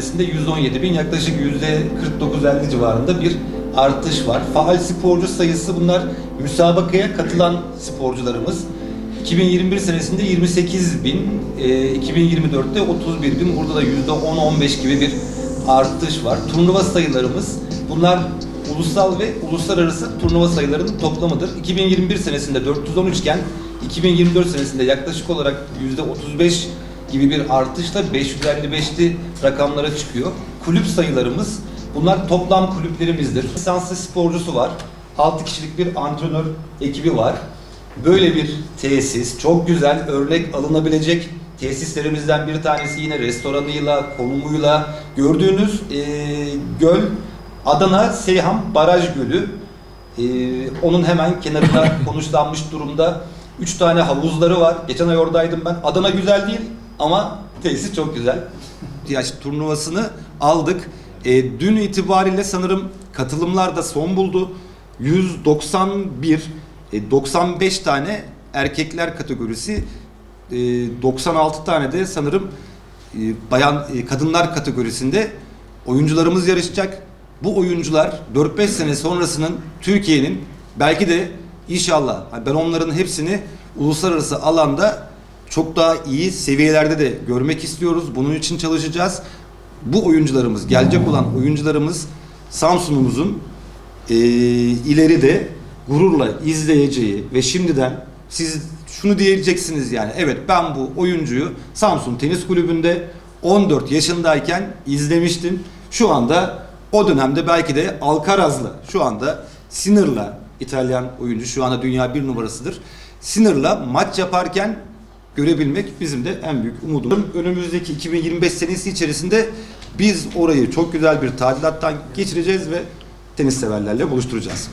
senesinde 117 bin yaklaşık %49-50 civarında bir artış var. Faal sporcu sayısı bunlar müsabakaya katılan sporcularımız. 2021 senesinde 28 bin, e, 2024'te 31 bin. Burada da %10-15 gibi bir artış var. Turnuva sayılarımız bunlar ulusal ve uluslararası turnuva sayılarının toplamıdır. 2021 senesinde 413 iken 2024 senesinde yaklaşık olarak %35 gibi bir artışla 555'li rakamlara çıkıyor. Kulüp sayılarımız bunlar toplam kulüplerimizdir. Lisanslı sporcusu var. 6 kişilik bir antrenör ekibi var. Böyle bir tesis, çok güzel örnek alınabilecek tesislerimizden bir tanesi yine restoranıyla, konumuyla gördüğünüz eee, göl Adana Seyhan Baraj Gölü. Eee, onun hemen kenarında konuşlanmış durumda. Üç tane havuzları var. Geçen ay oradaydım ben. Adana güzel değil ama tesis çok güzel. Yaş turnuvasını aldık. E, dün itibariyle sanırım katılımlar da son buldu. 191, e, 95 tane erkekler kategorisi, e, 96 tane de sanırım e, bayan e, kadınlar kategorisinde oyuncularımız yarışacak. Bu oyuncular 4-5 sene sonrasının Türkiye'nin belki de inşallah ben onların hepsini uluslararası alanda çok daha iyi seviyelerde de görmek istiyoruz. Bunun için çalışacağız. Bu oyuncularımız, gelecek olan oyuncularımız Samsun'umuzun e, ileride gururla izleyeceği ve şimdiden siz şunu diyeceksiniz yani evet ben bu oyuncuyu Samsun Tenis Kulübü'nde 14 yaşındayken izlemiştim. Şu anda o dönemde belki de Alcaraz'la şu anda Sinner'la İtalyan oyuncu şu anda dünya bir numarasıdır. Sinner'la maç yaparken görebilmek bizim de en büyük umudumuz. Önümüzdeki 2025 senesi içerisinde biz orayı çok güzel bir tadilattan geçireceğiz ve tenis severlerle buluşturacağız.